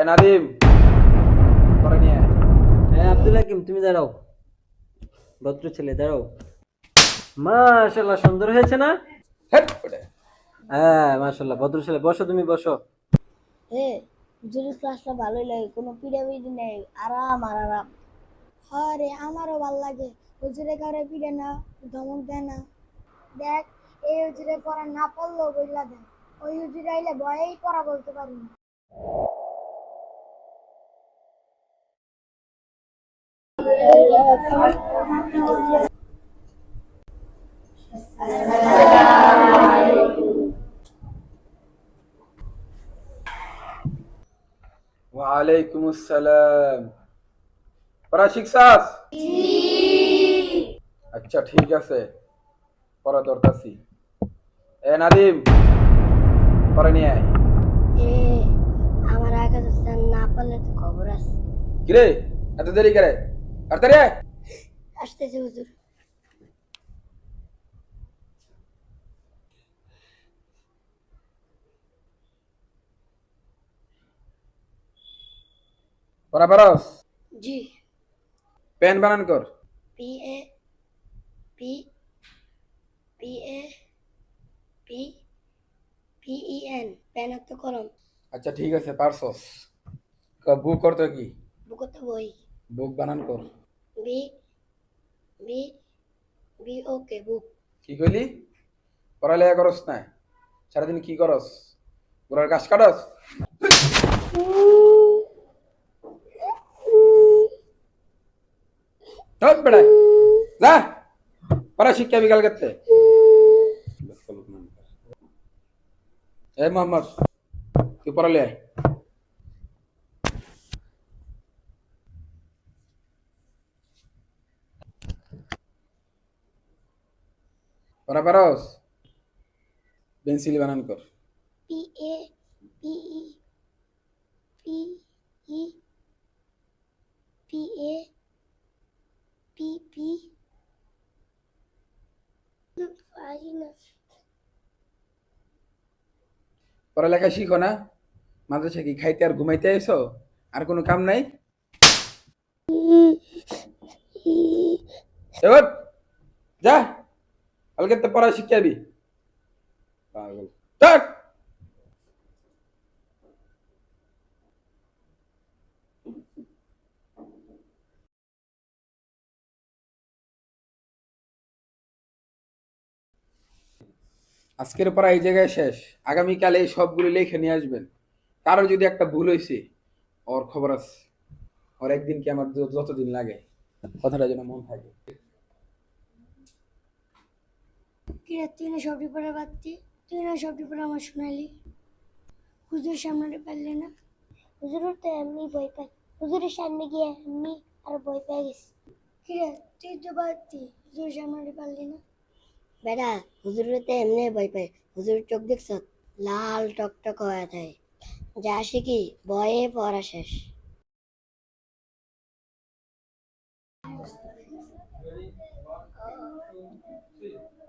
এ নাদিম করে নিয়ে। হ্যাঁ আব্দুল হাকিম তুমি দাঁড়াও। ভদ্র ছেলে দাঁড়াও। মাশাল্লাহ সুন্দর হয়েছে না? হ্যাঁ মাশাল্লাহ ভদ্র ছেলে বসো তুমি বসো। হুজুরের ক্লাসটা ভালোই লাগে কোনো পিড়াপিড়ি নেই আরাম আর আরাম। হ্যাঁ রে আমারও ভালো লাগে। হুজুরে কারে পিড়ে না ধমক দেয় না। দেখ এই হুজুরে পড়া না পড়লেও বইলা দেয়। ওই হুজুরে আইলে ভয়েই পড়া বলতে পারি না। ওয়ালাইকুম আসসালাম পড়া শিখছাস আচ্ছা ঠিক আছে পড়া দরকারছি এ নাদিম পরে নিয়ে আয় এ আমার আগে তো স্যার না পারলে তো খবর আছে কিরে এত দেরি করে তাড়াতাড়ি আয় আসতেছে হুজুর পড়া পারস জি পেন বানান কর P A P P A P P E N pen তো কলম আচ্ছা ঠিক আছে পারছস বুক করতো কি বুকত বই বুক বানান কর B B B okay book. কি কইলি? পড়ালেখা করস না। সারাদিন কি করস? পুরার গাছ কাটস? বেড়ায়। যা। পড়া শিক্ষা বিকাল করতে এ মোহাম্মদ তুই পড়ালে পড়া পারস পেন্সিল বানান কর P A P E P E P A P P না পড়ালেখা শিখো না। মাদ্রাসা কি খাইতে আর ঘুমাইতে আইসো আর কোনো কাম নাই? যা। শিখাবি পাগল থাক আজকের পড়া এই জায়গায় শেষ। আগামীকাল এই সবগুলো লিখে নিয়ে আসবেন। কারোর যদি একটা ভুল হয়েছে ওর খবর আছে। ওর একদিন কি আমার যতদিন লাগে। কথাটা যেন মন থাকে। কিরে তুই না সবটি পরে বাদতি তুই না সবটি পরে আমার শোনালি হুজুর সামনে পারলে না। হুজুরের তো এমনি ভয় পাই হুজুরের সামনে গিয়ে এমনি আর ভয় পেয়ে গেছি। কিরে তুই তো বাদতি হুজুরের সামনে পারলি না। বেটা হুজুরের তো এমনি ভয় পাই হুজুরের চোখ দেখছ? লাল টকটক হয়ে থাকে। যা শিখি ভয়ে পড়া শেষ। এ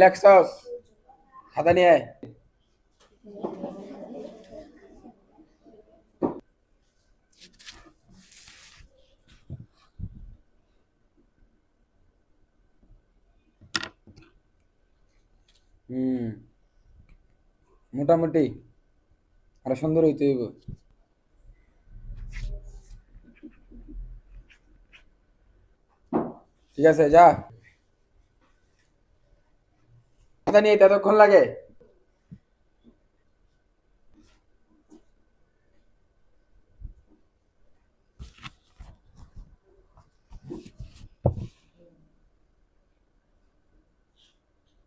লেখছস খাতা নিয়ে আয়। হুম। মোটামুটি। আরও সুন্দর হইতে হইব। ঠিক আছে যা। নিয়ে ততক্ষণ লাগে।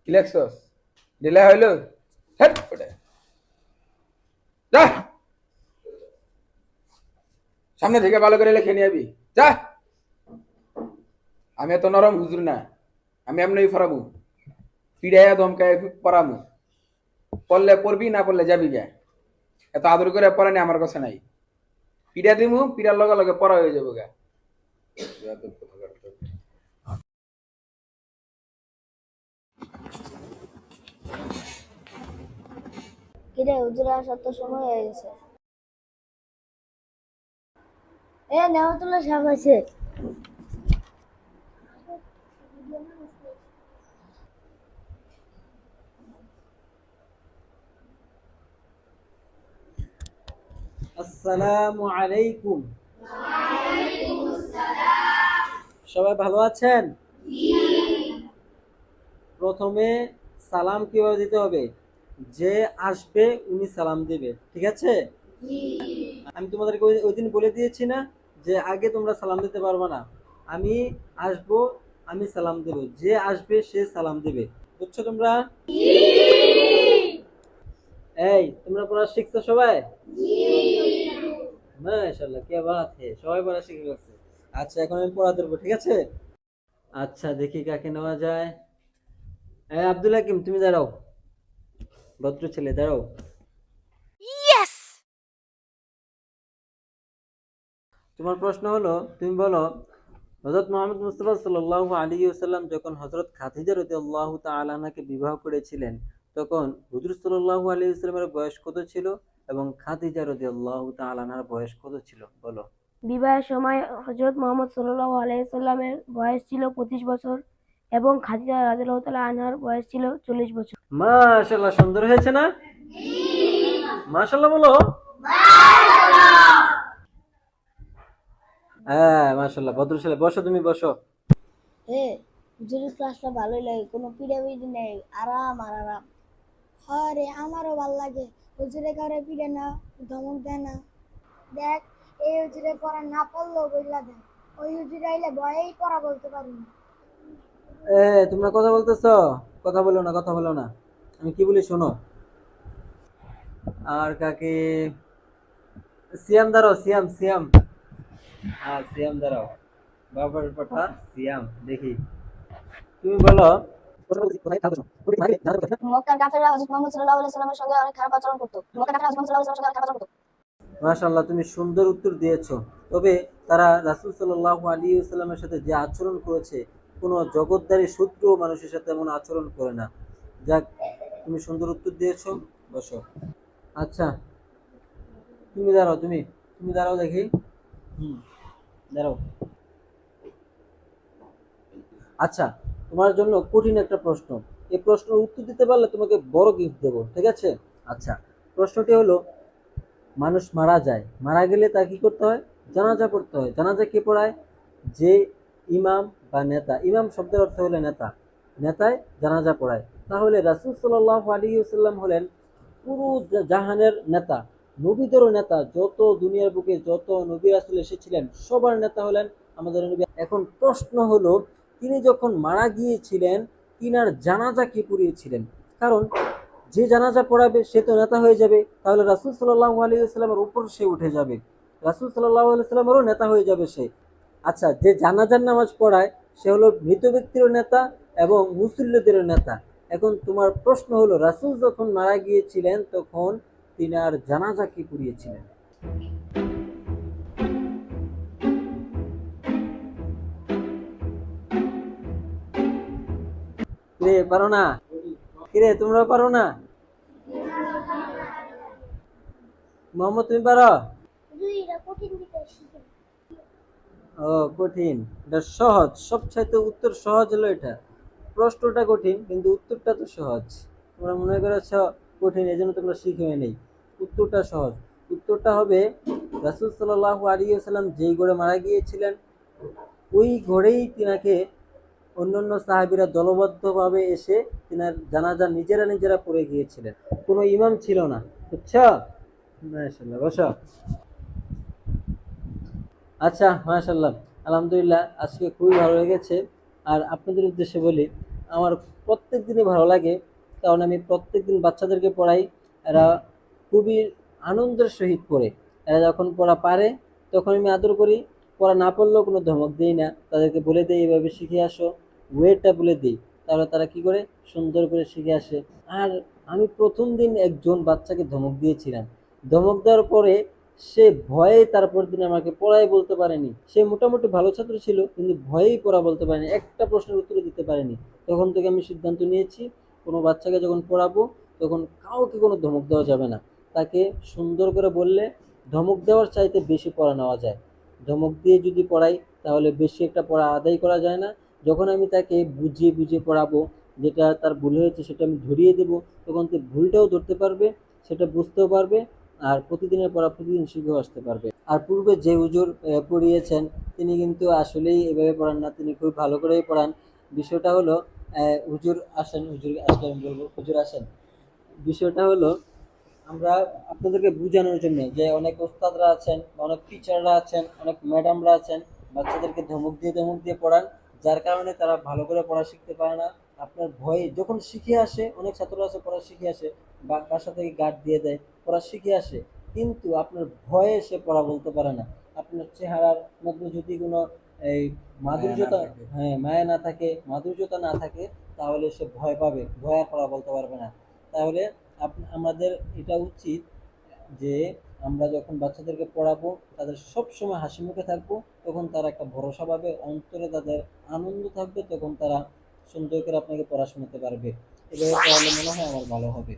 কি লেখছস? দিলে হইল। সামনে থেকে ভালো করে লেখে নিয়ে যা। আমি এত নরম হুজুর না। আমি এমনি ফরাবো। পিড়াইয়া দমকায় পড়ামু পড়লে পড়বি, না পড়লে যাবি গে এত আদর করে পড়া নেই আমার কাছে নাই। পিড়া দিমু, পিড়ার লগে লগে পড়া হয়ে যাব গা কিরে হুজুর আসার তো সময় হয়ে গেছে। এ নেওয়াতুল্লাহ সাহেব আছে। আসসালামু আলাইকুম। সবাই ভালো আছেন? প্রথমে সালাম কীভাবে দিতে হবে? যে আসবে উনি সালাম দিবে, ঠিক আছে? আমি তোমাদেরকে ওই- দিন বলে দিয়েছি না যে আগে তোমরা সালাম দিতে পারবে না। আমি আসব, আমি সালাম দেব। যে আসবে, সে সালাম দেবে। বুঝছ তোমরা? এই, তোমরা পড়া শিখছো সবাই? মাশাআল্লাহ, কে বাত হে। সবাই পড়া শিখে গেছে। আচ্ছা এখন আমি পড়া দেবো ঠিক আছে? আচ্ছা দেখি কাকে নেওয়া যায়। এই আব্দুল হাকিম, তুমি দাঁড়াও। ভদ্র ছেলে দাঁড়াও। তোমার প্রশ্ন হলো তুমি বলো হজরত মোহাম্মদ মুস্তফা সাল্লাল্লাহু আলী সাল্লাম যখন হজরত খাদিজা রদি আল্লাহ তালাকে বিবাহ করেছিলেন তখন হুজুর সাল্লাল্লাহু আলী সাল্লামের বয়স কত ছিল এবং খাদিজা রদি আল্লাহ তালার বয়স কত ছিল? বলো। বিবাহের সময় হজরত মোহাম্মদ সাল্লাহ আলাইসাল্লামের বয়স ছিল পঁচিশ বছর। এবং খাদিজা রাদিল্লাহ তালা আনহার বয়স ছিল চল্লিশ বছর। মাশাল্লাহ সুন্দর হয়েছে না? মাশাল্লাহ বলো। হ্যাঁ মাশাল্লাহ ভদ্র ছেলে বসো তুমি বসো। হুজুরের ক্লাসটা ভালোই লাগে কোনো পিড়াপিড়ি নেই আরাম আর আরাম। হ্যাঁ রে আমারও ভালো লাগে। হুজুরে কারে পিড়ে না ধমক দেয় না। দেখ এই হুজুরে পড়া না পড়লেও বইলা দেয়। ওই হুজুরে আইলে ভয়েই পড়া বলতে পারি না। এ তোমরা কথা বলতেছো? কথা বলো না কথা বলো না। আমি কি বলি শোনো? আর কাকে? সিয়াম দাঁড়াও সিয়াম সিয়াম। হ্যাঁ সিয়াম দাঁড়াও। বাবার পাঠা সিয়াম দেখি। তুমি বলো। মাশাল্লাহ তুমি সুন্দর উত্তর দিয়েছ। তবে তারা রাসূল সাল্লাল্লাহু আলাইহি সাল্লামের সাথে যে আচরণ করেছে কোনো জগৎদারি শত্রু মানুষের সাথে এমন আচরণ করে না। যাক, তুমি সুন্দর উত্তর দিয়েছ, বসো। আচ্ছা তুমি দাঁড়াও, তুমি তুমি দাঁড়াও দেখি। হুম, দাঁড়াও। আচ্ছা তোমার জন্য কঠিন একটা প্রশ্ন। এই প্রশ্নের উত্তর দিতে পারলে তোমাকে বড় গিফট দেবো, ঠিক আছে? আচ্ছা প্রশ্নটি হলো, মানুষ মারা যায়, মারা গেলে তার কি করতে হয়? জানাজা পড়তে হয়। জানাজা কে পড়ায়? যে ইমাম বা নেতা। ইমাম শব্দের অর্থ হলো নেতা। নেতায় জানাজা পড়ায়। তাহলে রাসুল সাল্লাহ আলী সাল্লাম হলেন পুরো জাহানের নেতা, নবীদেরও নেতা। যত দুনিয়ার বুকে যত নবী রাসুল এসেছিলেন, সবার নেতা হলেন আমাদের নবী। এখন প্রশ্ন হলো, তিনি যখন মারা গিয়েছিলেন, তিনার জানাজা কি পড়িয়েছিলেন? কারণ যে জানাজা পড়াবে, সে তো নেতা হয়ে যাবে। তাহলে রাসুল সাল্লাহ আলী সাল্লামের উপর সে উঠে যাবে। রাসুল সাল্লাহ আলি সাল্লামেরও নেতা হয়ে যাবে সে। আচ্ছা যে জানাজার নামাজ পড়ায় সে হলো মৃত ব্যক্তিরও নেতা এবং মুসল্লিদেরও নেতা। এখন তোমার প্রশ্ন হলো, রাসুল যখন মারা গিয়েছিলেন তখন তিনি আর জানাজা কি পড়িয়েছিলেন পারো না? কিরে তোমরা পারো না? মোহাম্মদ, তুমি পারো দুইটা কঠিন দিতে শিখে ও, কঠিন। এটা সহজ। সবচাইতে উত্তর সহজ হলো এটা। প্রশ্নটা কঠিন, কিন্তু উত্তরটা তো সহজ। তোমরা মনে করেছ কঠিন এই জন্য তোমরা শিখে নেই। উত্তরটা সহজ। উত্তরটা হবে, রাসুল সাল্লাহ আলী সাল্লাম যেই ঘরে মারা গিয়েছিলেন, ওই ঘরেই তিনাকে অন্যান্য সাহাবিরা দলবদ্ধভাবে এসে তিনার জানাজা নিজেরা নিজেরা পড়ে গিয়েছিলেন। কোনো ইমাম ছিল না। বুঝছ? মাশাল্লাহ বসো। আচ্ছা মাশাল্লাহ আলহামদুলিল্লাহ, আজকে খুবই ভালো লেগেছে। আর আপনাদের উদ্দেশ্যে বলি, আমার প্রত্যেক দিনই ভালো লাগে। কারণ আমি প্রত্যেক দিন বাচ্চাদেরকে পড়াই। এরা খুবই আনন্দের সহিত পড়ে। এরা যখন পড়া পারে, তখন আমি আদর করি। পড়া না পড়লেও কোনো ধমক দিই না। তাদেরকে বলে দিই, এভাবে শিখে আসো। ওয়েটটা বলে দিই। তাহলে তারা কি করে? সুন্দর করে শিখে আসে। আর আমি প্রথম দিন একজন বাচ্চাকে ধমক দিয়েছিলাম। ধমক দেওয়ার পরে সে ভয়ে তারপর দিন আমাকে পড়াই বলতে পারেনি। সে মোটামুটি ভালো ছাত্র ছিল, কিন্তু ভয়েই পড়া বলতে পারেনি। একটা প্রশ্নের উত্তর দিতে পারেনি। তখন থেকে আমি সিদ্ধান্ত নিয়েছি, কোনো বাচ্চাকে যখন পড়াবো, তখন কাউকে কোনো ধমক দেওয়া যাবে না। তাকে সুন্দর করে বললে ধমক দেওয়ার চাইতে বেশি পড়া নেওয়া যায়। ধমক দিয়ে যদি পড়াই, তাহলে বেশি একটা পড়া আদায় করা যায় না। যখন আমি তাকে বুঝিয়ে বুঝিয়ে পড়াবো, যেটা তার ভুল হয়েছে সেটা আমি ধরিয়ে দেবো, তখন সে ভুলটাও ধরতে পারবে, সেটা বুঝতেও পারবে আর প্রতিদিনের পড়া প্রতিদিন শিখেও আসতে পারবে। আর পূর্বে যে হুজুর পড়িয়েছেন, তিনি কিন্তু আসলেই এভাবে পড়ান না। তিনি খুব ভালো করেই পড়ান। বিষয়টা হলো হুজুর আসেন, হুজুর আসলে আমি বলব, হুজুর আসেন। বিষয়টা হলো, আমরা আপনাদেরকে বোঝানোর জন্য যে অনেক ওস্তাদরা আছেন, অনেক টিচাররা আছেন, অনেক ম্যাডামরা আছেন, বাচ্চাদেরকে ধমক দিয়ে ধমক দিয়ে পড়ান, যার কারণে তারা ভালো করে পড়া শিখতে পারে না। আপনার ভয়ে যখন শিখে আসে অনেক ছাত্র আছে পড়া শিখে আসে বা বাসা থেকে গার্ড দিয়ে দেয় পড়া শিখে আসে। কিন্তু আপনার ভয়ে সে পড়া বলতে পারে না। আপনার চেহারার মধ্যে যদি কোনো এই মাধুর্যতা হ্যাঁ মায়া না থাকে মাধুর্যতা না থাকে তাহলে সে ভয় পাবে। ভয় আর পড়া বলতে পারবে না। তাহলে আমাদের এটা উচিত যে আমরা যখন বাচ্চাদেরকে পড়াবো তাদের সব সময় হাসি মুখে থাকব তখন তারা একটা ভরসা পাবে অন্তরে তাদের আনন্দ থাকবে তখন তারা সুন্দর করে আপনাকে পড়া শোনাতে পারবে। এভাবে পড়ালে মনে হয় আমার ভালো হবে।